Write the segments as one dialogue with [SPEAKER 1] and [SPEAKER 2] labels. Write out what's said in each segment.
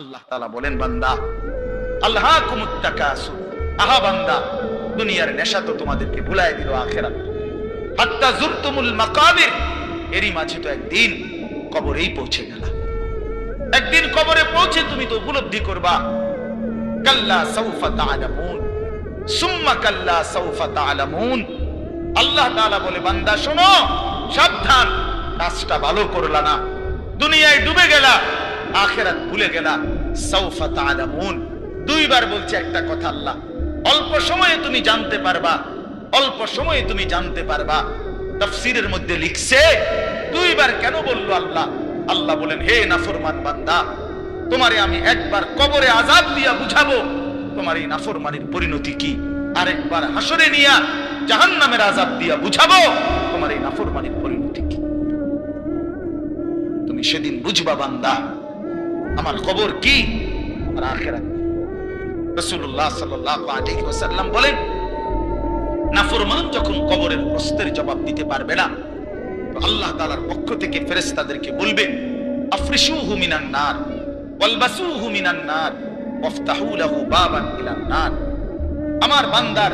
[SPEAKER 1] আল্লাহ তাআলা বলেন, বান্দা, আল্লাহ আহা বান্দা, দুনিয়ার নেশা তো তোমাদেরকে ভুলাই দিল আখেরাত। হাত্তা জুরতুমুল মাকাবির। এরই মাঝে তো একদিন কবরেই পৌঁছে একদিন কবরে পৌঁছে তুমি তো উপলব্ধি করবা, কাল্লা সাউফা তাআলামুন। সুম্মা কাল্লা সাউফা তাআলামুন। আল্লাহ তাআলা বলে, বান্দা, শোনো, সাবধান, কাজটা ভালো করলা না। দুনিয়ায় ডুবে গেলা। আখেরাত ভুলে গেলা সাউফা তাআলামুন। দুইবার বলছে একটা কথা আল্লাহ। অল্প সময়ে তুমি জানতে পারবা। অল্প সময়ে তুমি জানতে পারবা। তাফসীরের মধ্যে লিখছে, দুইবার কেন বলল আল্লাহ? আল্লাহ বলেন, হে নাফরমান বান্দা, তোমারে আমি একবার কবরে আজাব দিয়া বুঝাবো। তোমার এই নাফরমানির পরিণতি কি? আরেকবার হাসরে নিয়া জাহান্নামের আজাব দিয়া বুঝাবো। তোমার এই নাফরমানির পরিণতি কি? তুমি সেদিন বুঝবা বান্দা আমার কবর কি? বলেন, নাফরমান যখন কবরের প্রশ্নের জবাব দিতে পারবে না আল্লাহ তাআলার পক্ষ থেকে ফেরেশতাদেরকে বলবে, আফরিশুহু মিনান নার, ওয়ালবাসুহু মিনান নার, ওয়াফতাহু লাহু বাবান ইলান আমার বান্দার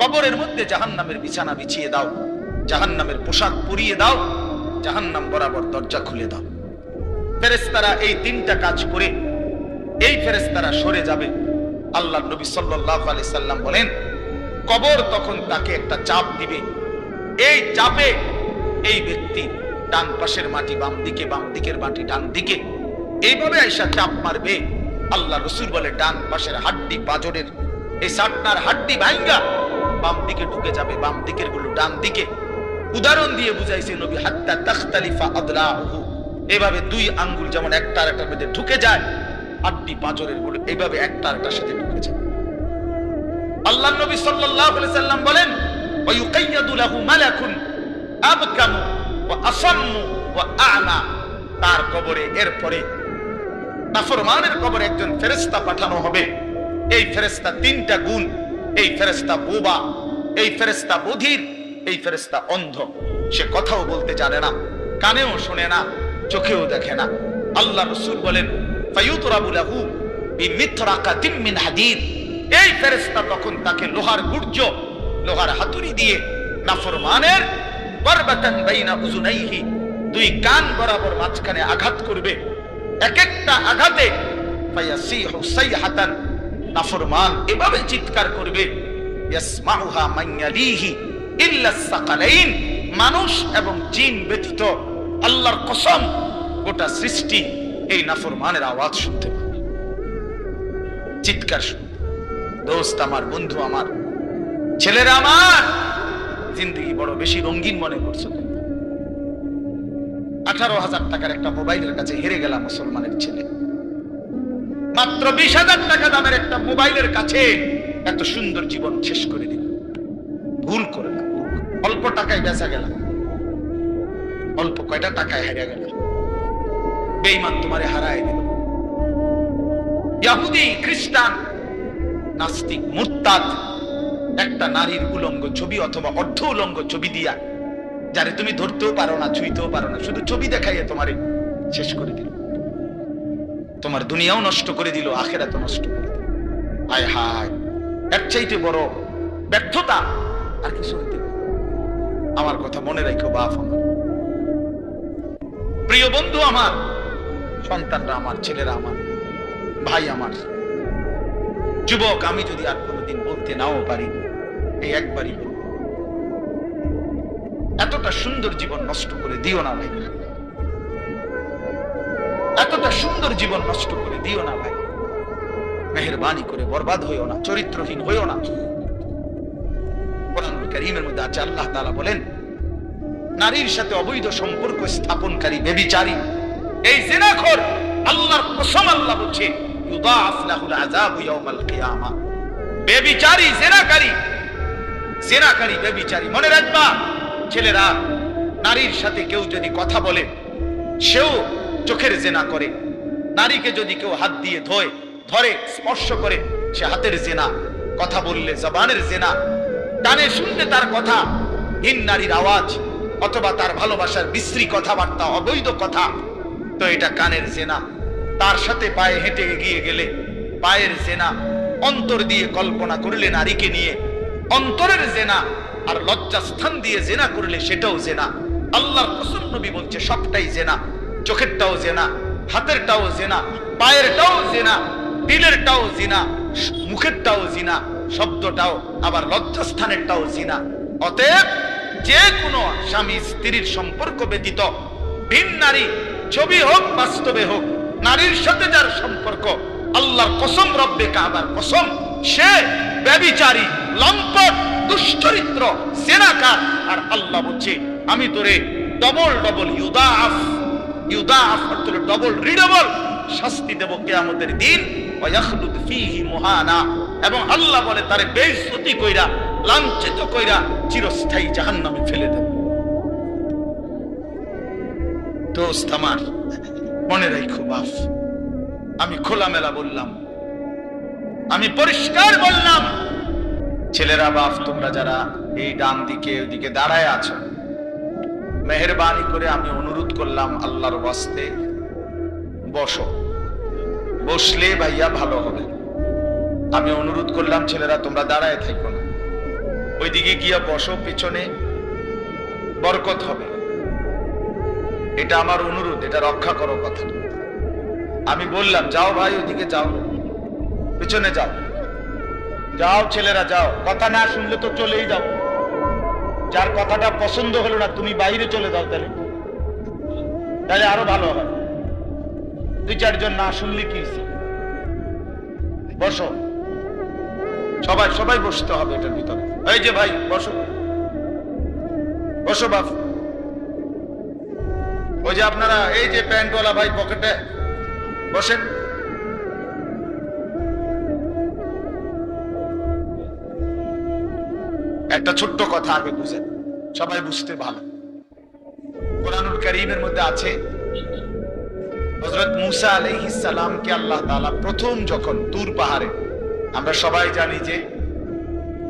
[SPEAKER 1] কবরের মধ্যে জাহান্নামের বিছানা বিছিয়ে দাও, জাহান্নামের পোশাক পরিয়ে দাও, জাহান্নাম বরাবর দরজা খুলে দাও। ফেরেশতারা এই তিনটা কাজ করে এই ফেরেশতারা সরে যাবে। আল্লাহ নবী সাল্লাল্লাহু আলাইহি সাল্লাম বলেন, কবর তখন তাকে একটা চাপ দিবে। এই চাপে এই ব্যক্তি ডান পাশের মাটি, বাম দিকে, বাম দিকের মাটি, ডান দিকে এইভাবে আইসা চাপ মারবে। আল্লাহ রসুল বলে, ডান পাশের হাড্ডি পাজরের এই সাটনার হাড্ডি ভাঙ্গা বাম দিকে ঢুকে যাবে, বাম দিকেরগুলো ডান দিকে। উদাহরণ দিয়ে বুঝাইছে নবী, হাত্তা তাখতালিফা আদলাহু এভাবে দুই আঙ্গুল যেমন একটা একটার মধ্যে ঢুকে যায় হাড্ডি পাজরেরগুলো এইভাবে একটা একটার সাথে ঢুকে যায়। আল্লাহ নবী সাল্লাল্লাহু আলাইহি সাল্লাম বলেন ওয়া ইউকাইয়াদু লাহু মালাকুন আবকামু ওয়া আসাম্মু ওয়া আ'মা। তার কবরে এরপরে নাফরমানের কবরে একজন ফেরেশতা পাঠানো হবে। এই ফেরেশতা তিনটা গুণ, এই ফেরেশতা বোবা, এই ফেরেশতা বধির, এই ফেরেশতা অন্ধ। সে কথাও বলতে জানে না, কানেও শোনে না। চোখেও দেখে না। আল্লাহ রসূল বলেন এই তখন তাকে লোহার গুর্জ, লোহার হাতুড়ি দিয়ে দুই কান বরাবর মাঝখানে আঘাত করবে। এক একটা আঘাতে নাফরমান এভাবে চিৎকার করবে মান মানুষ এবং জিন ব্যতীত আল্লাহর কসম, গোটা সৃষ্টি এই নাফরমানের আওয়াজ শুনতে পাবে। চিৎকার দোস্ত আমার, বন্ধু আমার, ছেলেরা আমার, জিন্দগি বড় বেশি রঙিন মনে করছ আঠারো হাজার টাকার একটা মোবাইলের কাছে হেরে গেলাম মুসলমানের ছেলে। মাত্র বিশ হাজার টাকা দামের একটা মোবাইলের কাছে এত সুন্দর জীবন শেষ করে দিল ভুল করে অল্প টাকায় বেচা গেল অল্প কয়টা টাকায় হারিয়ে গেল। বেইমান তোমারে হারায় দিল। ইয়াহুদি, খ্রিস্টান, নাস্তিক, মুরতাদ, একটা নারীর উলঙ্গ ছবি অথবা অর্ধ উলঙ্গ ছবি দিয়া, যারে তুমি ধরতেও পারো না, ছুঁইতেও পারো না, শুধু ছবি দেখাইয়া তোমারে শেষ করে দিল। তোমার দুনিয়াও নষ্ট করে দিল আখেরা তো নষ্ট করে দিল। হায় হায়, এর চাইতে বড় ব্যর্থতা আর কিছু হইতে আমার কথা মনে রাখো, বাপ আমার। প্রিয় বন্ধু আমার, সন্তানরা আমার, ছেলেরা আমার, ভাই আমার, যুবক, আমি যদি আর কোনোদিন বলতে নাও পারি, এই একবারই এতটা সুন্দর জীবন নষ্ট করে দিও না ভাই। এতটা সুন্দর জীবন নষ্ট করে দিও না ভাই। মেহরবানি করে বরবাদ হইও না, চরিত্রহীন হইও না। কোরআন কারীমের মধ্যে আছে, আল্লাহ তাআলা বলেন নারীর সাথে অবৈধ সম্পর্ক স্থাপনকারী বেবিচারী। এই জিনাখোর আল্লাহর কসম আল্লাহ বলছে ইউদাফ লাহুল আযাবু ইয়াউমাল কিয়ামা। বেবিচারী, জিনাকারী, জেনাকারী, বেবিচারী, মনে রাখবা, ছেলেরা নারীর সাথে কেউ যদি কথা বলে, সেও চোখের জেনা করে। নারীকে যদি কেউ হাত দিয়ে ধোয়, ধরে, স্পর্শ করে, সে হাতের জেনা। কথা বললে জবানের জেনা। কানে শুনলে তার কথা হিন নারীর আওয়াজ। অথবা তার ভালোবাসার বিশ্রী কথাবার্তা, অবৈধ কথা, তো এটা কানের জেনা। তার সাথে পায়ে হেঁটে এগিয়ে গেলে পায়ের জেনা অন্তর দিয়ে কল্পনা করলে নারীকে নিয়ে। অন্তরের জেনা আর লজ্জাস্থান দিয়ে জেনা করলে সেটাও জেনা। আল্লাহর কসম নবী বলছে, সবটাই জেনা। চোখেরটাও জেনা, হাতেরটাও জেনা, পায়েরটাও জেনা দিলেরটাও জিনা, মুখেরটাও জিনা, শব্দটাও, আবার লজ্জাস্থানেরটাও জিনা। অতএব যে কোনো স্বামী স্ত্রীর সম্পর্ক ব্যতীত, ভিন নারী, ছবি হোক, বাস্তবে হোক, নারীর সাথে যার সম্পর্ক, আল্লাহর কসম, রব্বে কাবার কসম, সে ব্যবিচারী, লম্পট, দুশ্চরিত্র, সেনাকার, আর আল্লাহ বলছে, আমি তোরে ডবল ডবল ইউদাফ ইউদাফ অর্থ ডবল রিডবল শাস্তি দেব কিয়ামতের দিন ওয়াখলুদ ফীহি মুহানা। এবং আল্লাহ বলে, তারে বেইজ্জতি কইরা লাঞ্ছিত কইরা চিরস্থায়ী জাহান্নামে ফেলে দেব। দোস্ত আমার, মনে রাখো বাপ, আমি খোলামেলা বললাম, আমি পরিষ্কার বললাম, ছেলেরা বাপ, তোমরা যারা এই ডান দিকে, ওইদিকে দাঁড়ায় আছো, মেহরবানি করে আমি অনুরোধ করলাম আল্লাহর ওয়াস্তে, বসো। বসলে ভাইয়া ভালো হবে। আমি অনুরোধ করলাম, ছেলেরা তোমরা দাঁড়ায় থাকো না। ওইদিকে গিয়া বসো, পিছনে বরকত হবে। এটা আমার অনুরোধ, এটা রক্ষা করো কথা। আমি বললাম, যাও ভাই, ওইদিকে যাও। পিছনে যাও। যাও ছেলেরা, যাও। কথা না শুনলে তো চলেই যাও। যার কথাটা পছন্দ হলো না, তুমি বাইরে চলে যাও তাহলে। তাহলে আরও ভালো হয়। দুই চারজন না শুনলে কি বসো। সবাই সবাই বসতে হবে এটার ভিতরে। এই যে ভাই, বসো। বসো বাপ। ওই যে আপনারা, এই যে প্যান্টওয়ালা ভাই পকেটে, বসেন। একটা ছোট্ট কথা আগে বুঝেন। সবাই বুঝতে ভালো। কোরআনুল করিমের মধ্যে আছে হজরত মুসা আলাইহিস সালামকে আল্লাহ তাআলা প্রথম যখন দূর পাহাড়ে, আমরা সবাই জানি যে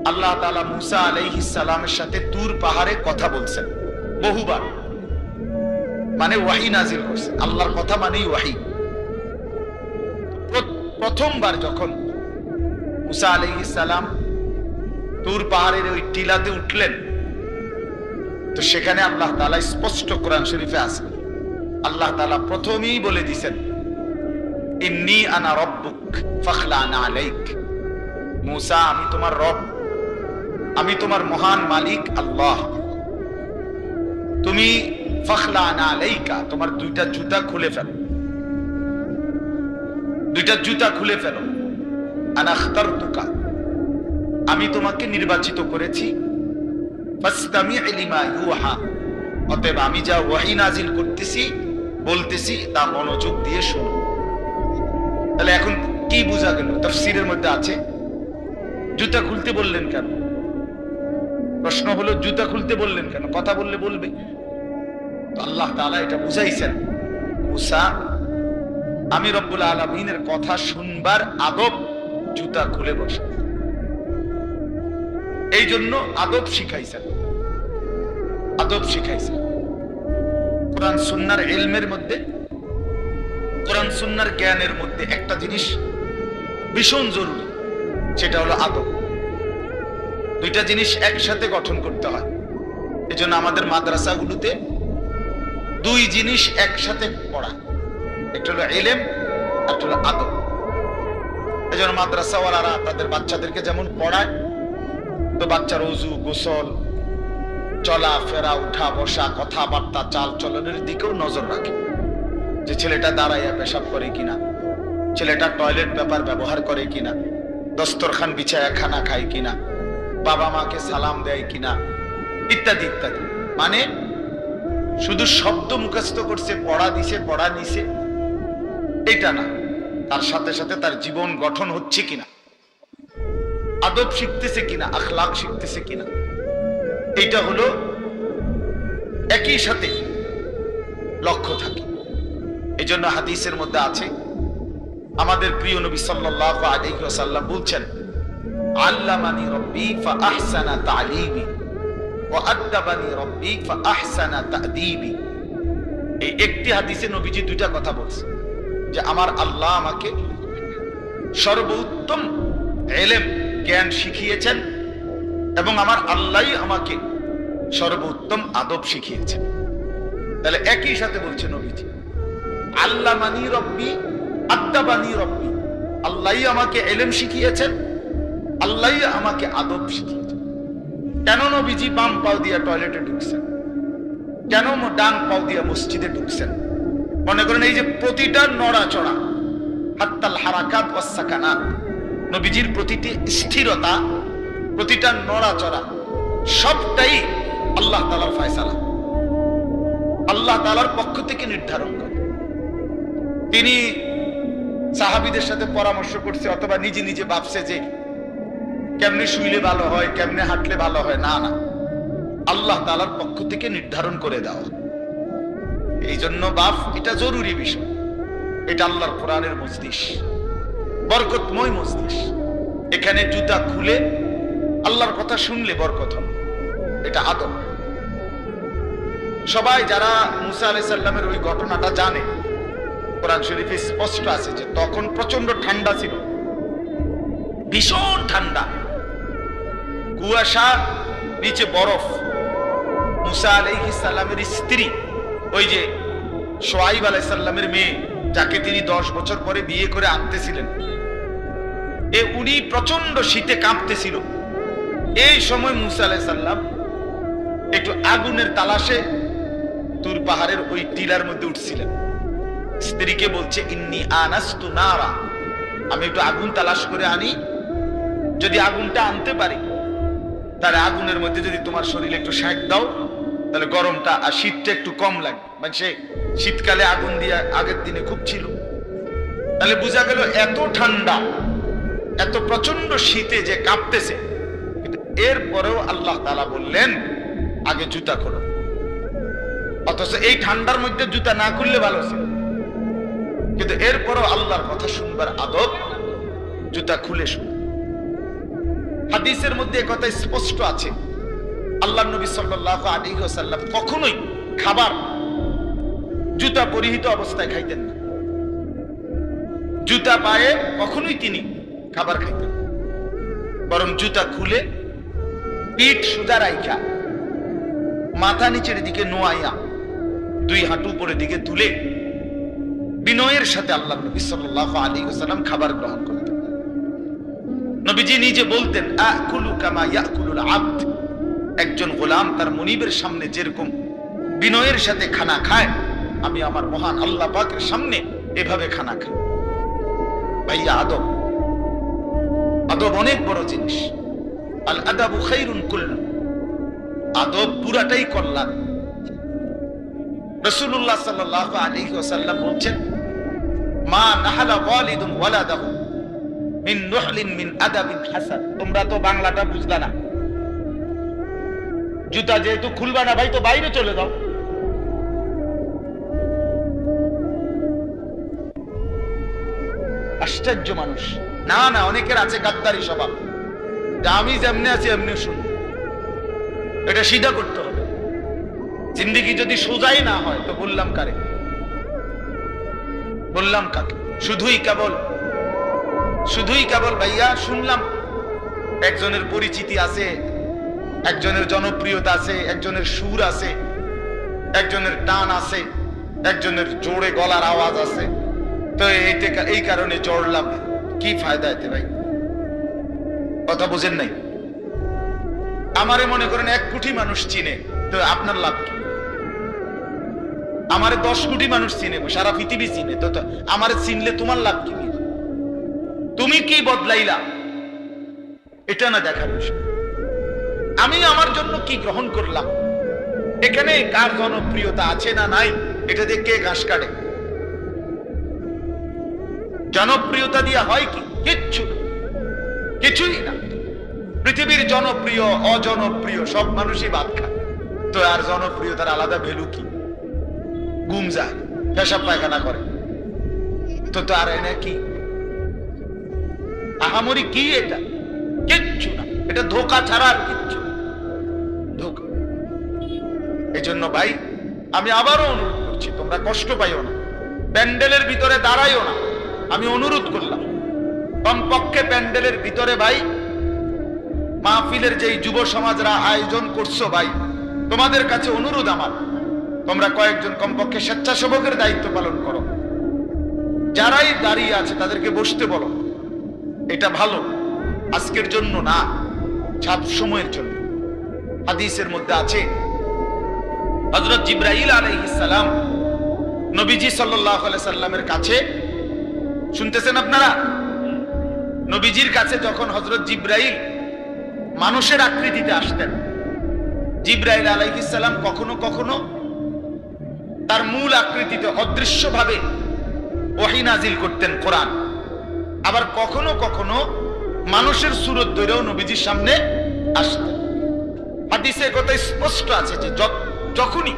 [SPEAKER 1] আল্লাহ তাআলা মুসা আলাইহিস সালামের সাথে তুর পাহাড়ে কথা বলছেন। বহুবার। মানে ওয়াহি নাজিল করছে। আল্লাহর কথা মানেই ওয়াহি। প্রথমবার যখন মুসা আলাইহিস সালাম তুর পাহাড়ের ওই টিলাতে উঠলেন, তো সেখানে আল্লাহ তাআলা স্পষ্ট কোরআন শরীফে আছে। আল্লাহ তালা প্রথমেই বলে দিছেন, ইন্নি আনা রব্বুক ফাখলানা আলাইক। মুসা, আমি তোমার রব। আমি তোমার মহান মালিক আল্লাহ। তুমি তোমার দুইটা জুতা খুলে ফেলো। দুইটা জুতা খুলে ফেলো। আনা আখতারতুকা, আমি তোমাকে নির্বাচিত করেছি। অতএব আমি যা ওয়াহি নাজিল করতেছি, বলতেছি, তা মনোযোগ দিয়ে শোনো। তাহলে এখন কি বোঝা গেল? তাফসীরের মধ্যে আছে। জুতা খুলতে বললেন কেন? প্রশ্ন হলো, জুতা খুলতে বললেন কেন? কথা বললে বলবে। আল্লাহ তাআলা এটা বুঝাইছেন। মুসা, আমি রব্বুল আলমিনের কথা শুনবার আদব জুতা খুলে বসে। এই জন্য আদব শিখাইছেন। আদব শিখাইছেন। কোরআন সুন্নার এলমের মধ্যে, কোরআন সুন্নার জ্ঞানের মধ্যে একটা জিনিস ভীষণ জরুরি, সেটা হলো আদব। দুইটা জিনিস একসাথে গঠন করতে হয়। এই জন্য আমাদের মাদ্রাসাগুলোতে দুই জিনিস একসাথে পড়া। একটা হলো এলেম একটা হলো আদব। এই জন্য মাদ্রাসাওয়ালারা তাদের বাচ্চাদেরকে যেমন পড়ায়, তো বাচ্চার অজু গোসল, চলা, ফেরা, উঠা, বসা, কথাবার্তা, চাল চলনের দিকেও নজর রাখে। যে ছেলেটা দাঁড়াইয়া পেশাব করে কিনা, ছেলেটা টয়লেট ব্যাপার ব্যবহার করে কিনা, দস্তরখান বিছায়া খানা খায় কিনা বাবা মাকে সালাম দেয় কিনা? ইত্যাদি ইত্যাদি। মানে শুধু শব্দ মুখস্থ করছে, পড়া দিছে, পড়া নিছে এটা না। তার সাথে সাথে তার জীবন গঠন হচ্ছে কিনা? আদব শিখতেছে কিনা? আখলাক শিখতেছে কিনা? এটা হলো একই সাথে লক্ষ্য থাকে। এই জন্য হাদিসের মধ্যে আছে, আমাদের প্রিয় নবী আলাইহি ওয়াসাল্লাম বলছেন আল্লামানি রব্বি ফাআহসানা তা'লিমি ওয়া আদ্দাবানি রব্বি তা'দীবি এই একটি হাদিসে নবীজি দুইটা কথা বলছে যে আমার আল্লাহ আমাকে সর্বোত্তম এলেম, জ্ঞান শিখিয়েছেন এবং আমার আল্লাহই আমাকে সর্বোত্তম আদব শিখিয়েছেন। তাহলে একই সাথে বলছে নবীজি আল্লাহ মানি রব্বি আত্মা বানি রব্বি, আল্লাহই আমাকে এলেম শিখিয়েছেন আল্লাহই আমাকে আদব শিখিয়েছেন কেন নবীজি বাম পাও দিয়া টয়লেটে ঢুকছেন? কেন ডান পাও দিয়া মসজিদে ঢুকছেন? মনে করেন এই যে প্রতিটা নড়াচড়া, হাত্তাল হারাকাত ওয়াসাকানা নবীজির প্রতিটি স্থিরতা, প্রতিটা নড়াচড়া, সবটাই আল্লাহ তালার ফয়সালা। আল্লাহ তালার পক্ষ থেকে নির্ধারণ করে। তিনি সাহাবিদের সাথে পরামর্শ করছে অথবা নিজে নিজে ভাবছে যে কেমনে শুইলে ভালো হয়, কেমনে হাঁটলে ভালো হয়, না না। আল্লাহ তালার পক্ষ থেকে নির্ধারণ করে দেওয়া এই জন্য বাপ, এটা জরুরি বিষয়। এটা আল্লাহর কোরআনের মজলিস, বরকতময় মজলিস। এখানে জুতা খুলে আল্লাহর কথা শুনলে বরকত হবে। এটা আদব। সবাই যারা মুসা আলাই সাল্লামের ওই ঘটনাটা জানে, কোরআন শরীফে স্পষ্ট আছে যে তখন প্রচণ্ড ঠান্ডা ছিল। ভীষণ ঠান্ডা। কুয়াশা, নিচে বরফ। মুসা আলাইহি সাল্লামের স্ত্রী, ওই যে সোয়াইব আলাই সাল্লামের মেয়ে, যাকে তিনি দশ বছর পরে বিয়ে করে আনতেছিলেন। এ উনি প্রচণ্ড শীতে কাঁপতেছিল। এই সময় মুসা আলাই সাল্লাম একটু আগুনের তালাশে তুর পাহাড়ের ওই টিলার মধ্যে উঠছিলেন। স্ত্রীকে বলছে, ইন্নি আনাস্তু নারা, আমি একটু আগুন তালাশ করে আনি। যদি আগুনটা আনতে পারি তাহলে আগুনের মধ্যে যদি তোমার শরীরে একটু শাক দাও, তাহলে গরমটা আর শীতটা একটু কম লাগে মানে সে শীতকালে আগুন দিয়ে আগের দিনে খুব ছিল। তাহলে বোঝা গেল এত ঠান্ডা, এত প্রচণ্ড শীতে যে কাঁপতেছে। এরপরেও আল্লাহ তালা বললেন, আগে জুতা খোলো। অথচ এই ঠান্ডার মধ্যে জুতা না খুললে ভালো ছিল। কিন্তু এরপরও আল্লাহর কথা শুনবার আদব, জুতা খুলে শুন। হাদিসের মধ্যে কথা স্পষ্ট আছে। আল্লাহ নবী সাল্লাহ আলী সাল্লাম কখনোই খাবার জুতা পরিহিত অবস্থায় খাইতেন না। জুতা পায়ে কখনোই তিনি খাবার খাইতেন। বরং জুতা খুলে পিঠ সুজা রাইখা, মাথা নিচের দিকে নোয়াইয়া, দুই হাঁটু উপরের দিকে তুলে বিনয়ের সাথে আল্লাহ নবী সাল্লাহ আলী সাল্লাম খাবার গ্রহণ করতেন। নবীজি নিজে বলতেন একজন গোলাম তার মনিবের সামনে যেরকম বিনয়ের সাথে খানা খায়, আমি আমার মহান আল্লাহ পাকের সামনে এভাবে খানা খাই। ভাইয়া, আদব। আদব অনেক বড় জিনিস। আল আদাবু খাইরুন কুল্লু। আদব পুরাটাই কল্যাণ। রসুল্লাহ সাল্লাহ আলাইহি ওয়াসাল্লাম বলছেন, মা নাহালা ওয়ালিদুন ওয়ালাদাহু। মিন নুহলিন মিন আদাবিন হাসান। তোমরা তো বাংলাটা বুঝলা না। জুতা যেহেতু খুলবা না ভাই, তো বাইরে চলে যাও। আশ্চর্য মানুষ। না না, অনেকের আছে গাদ্দারি স্বভাব। আমি যেমনি আছি, এমনি শুন এটা সিধা করতে হবে। জিন্দিগি যদি সোজাই না হয়, তো বললাম কারে? বললাম কাকে? শুধুই কেবল শুধুই কেবল ভাইয়া, শুনলাম একজনের পরিচিতি আছে, একজনের জনপ্রিয়তা আছে, একজনের সুর আছে, একজনের টান আছে, একজনের জোরে গলার আওয়াজ আছে। তো এই কারণে চড়লাম কি ফায়দা এতে ভাই? কথা বোঝেন নাই? আমারে মনে করেন এক কোটি মানুষ চিনে, তো আপনার লাভ কি? আমারে দশ কোটি মানুষ চিনে সারা পৃথিবী চিনে, তো তো, আমারে চিনলে তোমার লাভ কি? তুমি কি বদলাইলা? এটা না দেখার বিষয়। আমি আমার জন্য কি গ্রহণ করলাম? এখানে কার জনপ্রিয়তা আছে না নাই, এটা দিয়ে কে ঘাস কাটে? জনপ্রিয়তা দিয়ে হয় কি? কিচ্ছু। কিছুই না। পৃথিবীর জনপ্রিয়, অজনপ্রিয়, সব মানুষই ভাত খায়। তো আর জনপ্রিয়তার আলাদা ভ্যালু কি? গুম যায়, পেশাব পায়খানা করে। তো তার এনে কি? আহামরি কি এটা? কিচ্ছু না। এটা ধোকা ছাড়া আর কিচ্ছু ধোকা। এই জন্য ভাই, আমি আবারও অনুরোধ করছি, তোমরা কষ্ট পাইও না। প্যান্ডেলের ভিতরে দাঁড়াইও না। আমি অনুরোধ করলাম। কমপক্ষে প্যান্ডেলের ভিতরে ভাই, মাহফিলের যেই যুব সমাজরা আয়োজন করছ ভাই, তোমাদের কাছে অনুরোধ আমার। তোমরা কয়েকজন কমপক্ষে স্বেচ্ছাসেবকের দায়িত্ব পালন করো। যারাই দাঁড়িয়ে আছে, তাদেরকে বসতে বলো। এটা ভালো। আজকের জন্য না সব সময়ের জন্য। হাদিসের মধ্যে আছে হজরত জিব্রাইল আলাইহিস সালাম নবীজি আলাইহি সাল্লামের কাছে, শুনতেছেন আপনারা? নবীজির কাছে যখন হজরত জিব্রাইল মানুষের আকৃতিতে আসতেন, জিব্রাইল আলাইহিস সালাম কখনো কখনো তার মূল আকৃতিতে অদৃশ্যভাবে ওহী নাজিল করতেন কোরআন। আবার কখনো কখনো মানুষের সুরত ধরেও নবীজির সামনে আসতেন হাদিসে কথা স্পষ্ট আছে যে যখনই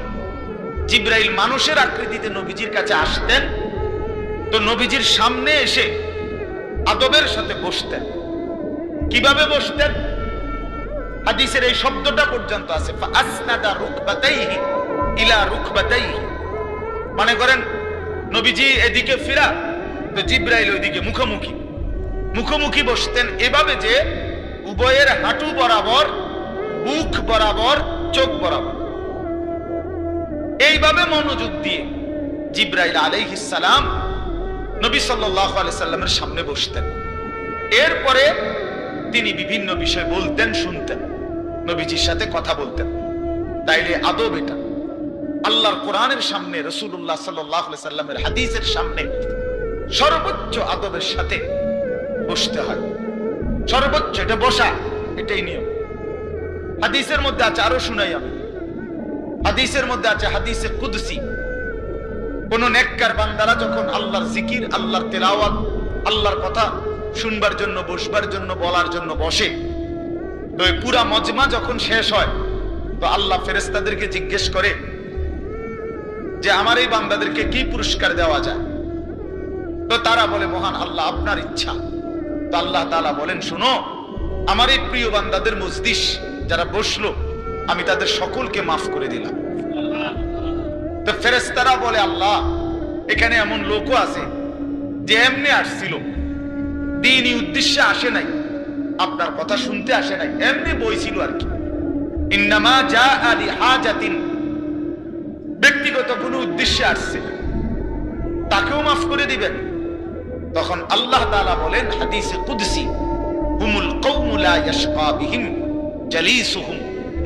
[SPEAKER 1] জিব্রাইল মানুষের আকৃতিতে নবীজির কাছে আসতেন, তো নবীজির সামনে এসে আদবের সাথে বসতেন। কীভাবে বসতেন? হাদিসের এই শব্দটা পর্যন্ত আছে আসনাদা ইলা মানে করেন, নবীজি এদিকে ফিরা তো জিব্রাইল ওইদিকে মুখোমুখি। মুখোমুখি বসতেন এভাবে যে উভয়ের হাঁটু বরাবর মুখ বরাবর, চোখ বরাবর। এইভাবে মনোযোগ দিয়ে জিব্রাইল আলাইহিস সালাম নবী আলাইহি সাল্লামের সামনে বসতেন। এরপরে তিনি বিভিন্ন বিষয় বলতেন, শুনতেন। নবীজির সাথে কথা বলতেন। তাইলে আদব এটা। আল্লাহর কোরআনের সামনে রসুল্লাহ সাল্লাহ সাল্লামের হাদিসের সামনে সর্বোচ্চ আদবের সাথে বসতে হয়। সর্বোচ্চ এটা বসা, এটাই নিয়ম। হাদিসের মধ্যে আছে, আরও শুনাই আমি। হাদিসের মধ্যে আছে, হাদিসে কুদসি। কোন নেককার বান্দারা যখন আল্লাহর জিকির, আল্লাহর তেলাওয়াত, আল্লাহর কথা শুনবার জন্য, বসবার জন্য, বলার জন্য বসে, তো এই পুরা মজমা যখন শেষ হয়, তো আল্লাহ ফেরেস্তাদেরকে জিজ্ঞেস করে যে, আমার এই বান্দাদেরকে কি পুরস্কার দেওয়া যায়? তো তারা বলে, মহান আল্লাহ, আপনার ইচ্ছা। তো আল্লাহ তাআলা বলেন, শুনো, আমার এই প্রিয় বান্দাদের মজদিস যারা বসল, আমি তাদের সকলকে মাফ করে দিলাম। তো ফেরেস্তারা বলে, আল্লাহ, এখানে এমন লোকও আছে যে এমনি আসছিল, দিনই উদ্দেশ্যে আসে নাই, আপনার কথা শুনতে আসে নাই, এমনি বইছিল আর কি। ইন্নামা যা আলি হাজাতিন ব্যক্তিগত কোনো উদ্দেশ্যে আসছে, তাকেও মাফ করে দিবেন। তখন আল্লাহ তাআলা বলেন হাদিসে কুদসি হুমুল কওমু লা ইয়াশকা বিহিম জালিসুহুম।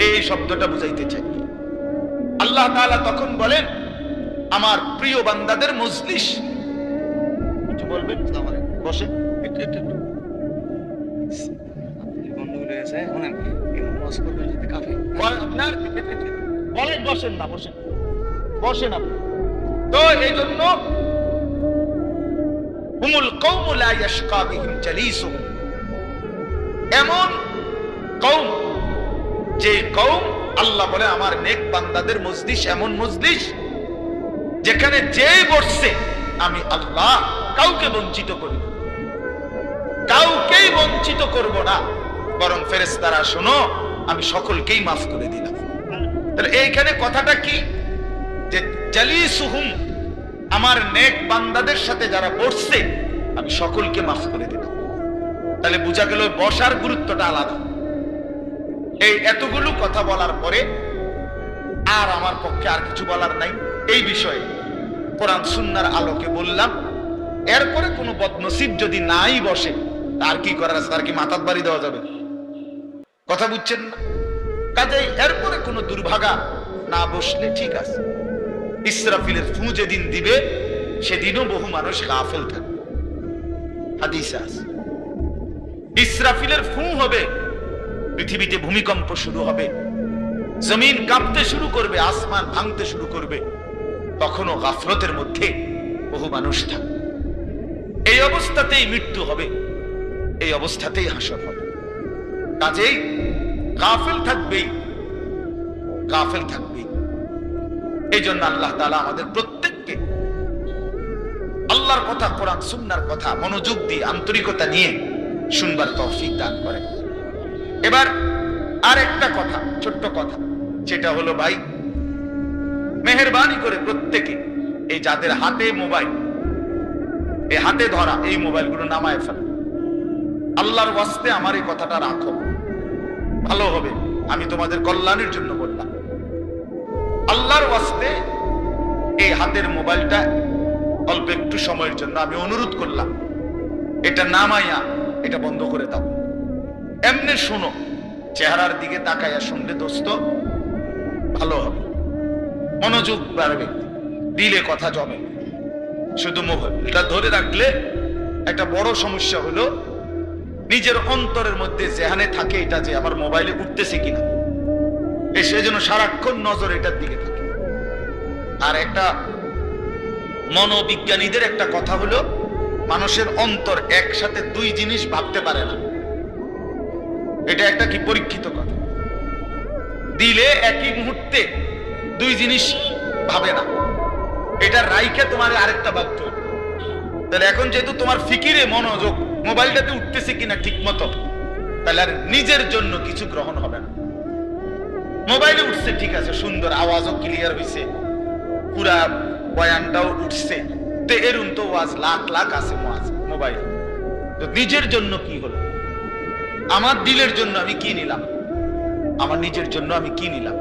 [SPEAKER 1] এই শব্দটা বুঝাইতে চাই। আল্লাহ তাআলা তখন বলেন আমার প্রিয় বান্দাদের মজলিস। কিছু বলবেন? বসে। একটু একটু।
[SPEAKER 2] বন্ধুগুলো এসে
[SPEAKER 1] আপনার বলেন বসেন না বসেন। বসেন আপনি। তো এই জন্য হুমুল কওমু লা ইয়াশকা বিহিম জালিসুহুম এমন কওম যে কওম আল্লাহ বলে, আমার নেক বান্দাদের মজলিস এমন মজলিস যেখানে যে বসছে, আমি আল্লাহ কাউকে বঞ্চিত করি কাউকেই বঞ্চিত করব না। বরং ফেরেশতারা, শোনো, আমি সকলকেই মাফ করে দিলাম। তাহলে এইখানে কথাটা কি? যে জালিসুহুম আমার নেক বান্দাদের সাথে যারা বসছে আমি সকলকে মাফ করে দিলাম তাহলে বোঝা গেল বসার গুরুত্বটা আলাদা। এই এতগুলো কথা বলার পরে আর আমার পক্ষে আর কিছু বলার নাই। এই বিষয়ে কোরআন সুন্নার আলোকে বললাম, এরপরে কোনো বদনসিব যদি নাই বসে, তার কি করার আছে? তার কি মাথার বাড়ি দেওয়া যাবে? কথা বুঝছেন না? কাজেই এরপরে কোনো দুর্ভাগা না বসলে ঠিক আছে। ইসরাফিলের ফু যেদিন দিবে, সেদিনও বহু মানুষ গাফেল থাকবে। হাদিসে ইসরাফিলের ফু হবে, পৃথিবীতে ভূমিকম্প শুরু হবে। জমিন কাঁপতে শুরু করবে, আসমান ভাঙতে শুরু করবে। তখনও গাফলতের মধ্যে বহু মানুষ থাকবে। এই অবস্থাতেই মৃত্যু হবে, এই অবস্থাতেই হাসর হবে। কাজেই গাফেল থাকবেই গাফেল থাকবেই। এই জন্য আল্লাহ তাআলা আমাদের প্রত্যেককে আল্লাহর কথা, কোরআন, সুন্নার কথা, মনোযোগ দিয়ে, আন্তরিকতা নিয়ে শুনবার তৌফিক দান করেন। এবার আর একটা কথা, ছোট্ট কথা সেটা হলো ভাই, মেহরবানি করে প্রত্যেকে এই যাদের হাতে মোবাইল, এই হাতে ধরা, এই মোবাইলগুলো নামায় ফেল। আল্লাহর ওয়াস্তে আমার এই কথাটা রাখো। ভালো হবে, আমি তোমাদের কল্যাণের জন্য বললাম। আল্লাহর ওয়াস্তে এই হাতের মোবাইলটা অল্প একটু সময়ের জন্য আমি অনুরোধ করলাম। এটা নামাইয়া এটা বন্ধ করে দাও। এমনি শোনো, চেহারার দিকে তাকাইয়া শুনলে দোস্ত, ভালো হবে। মনোযোগ বাড়বে, দিলে কথা জমে। শুধু মোবাইলটা ধরে রাখলে একটা বড় সমস্যা হলো, নিজের অন্তরের মধ্যে যেখানে থাকে এটা যে আমার মোবাইলে উঠতেছে কিনা। সেজন্য সারাক্ষণ নজর এটার দিকে থাকে। আর একটা মনোবিজ্ঞানীদের একটা কথা হলো, মানুষের অন্তর একসাথে দুই জিনিস ভাবতে পারে না। এটা একটা কি পরীক্ষিত কথা? দিলে একই মুহূর্তে দুই জিনিস ভাবে না। এটা রাইকে তোমার আরেকটা ভাবতে। তাহলে এখন যেহেতু তোমার ফিকিরে মনোযোগ, মোবাইলটাতে উঠতেছে কিনা ঠিক মতো তাহলে আর নিজের জন্য কিছু গ্রহণ হবে না। মোবাইলে উঠছে, ঠিক আছে, সুন্দর আওয়াজও ক্লিয়ার হয়েছে পুরা বয়ানটাও উঠছে। তো এরুন তো ওয়াজ লাখ লাখ আছে মোবাইল। তো নিজের জন্য কি হলো? আমার দিলের জন্য আমি কি নিলাম? আমার নিজের জন্য আমি কি নিলাম?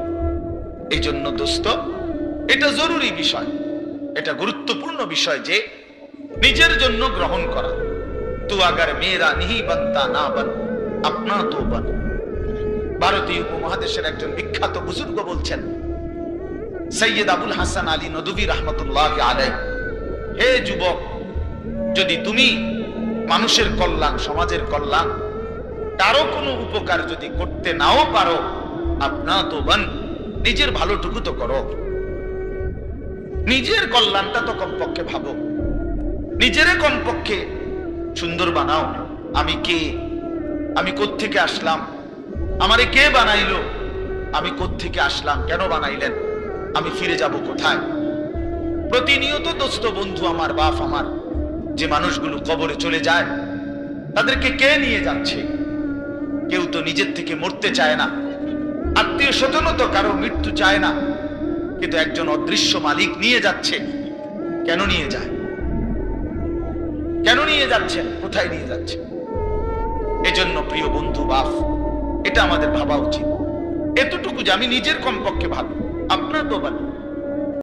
[SPEAKER 1] এই জন্য দোস্ত, এটা জরুরি বিষয়। এটা গুরুত্বপূর্ণ বিষয় যে নিজের জন্য গ্রহণ করা। তু আগার মেয়েরা নিহি বান্তা না বান, আপনা তো বান। ভারতীয় উপমহাদেশের একজন বিখ্যাত বুজুর্গ বলছেন, সৈয়দ আবুল হাসান আলী নদুবী রহমতুল্লাহ আলাই হে যুবক, যদি তুমি মানুষের কল্যাণ, সমাজের কল্যাণ কারও কোনো উপকার যদি করতে নাও পারো, আপনা তো বান নিজের ভালোটুকু তো করো। নিজের কল্যাণটা তো কমপক্ষে ভাবো। নিজেরে কমপক্ষে সুন্দর বানাও। আমি কে? আমি কোত্থেকে আসলাম? আমারে কে বানাইলো? আমি কোত্থেকে আসলাম? কেন বানাইলেন? আমি ফিরে যাব কোথায়? প্রতিনিয়ত দোস্ত বন্ধু আমার, বাপ আমার, যে মানুষগুলো কবরে চলে যায়, তাদেরকে কে নিয়ে যাচ্ছে? কেউ তো নিজের থেকে মরতে চায় না। আত্মীয় স্বজনও তো কারও মৃত্যু চায় না। কিন্তু একজন অদৃশ্য মালিক নিয়ে যাচ্ছে। কেন নিয়ে যায়? কেন নিয়ে যাচ্ছেন কোথায় নিয়ে যাচ্ছেন এজন্য প্রিয় বন্ধু, বাপ এটা আমাদের ভাবা উচিত। এতটুকু যে আমি নিজের কমপক্ষে ভাবি। আপনার তো ভালো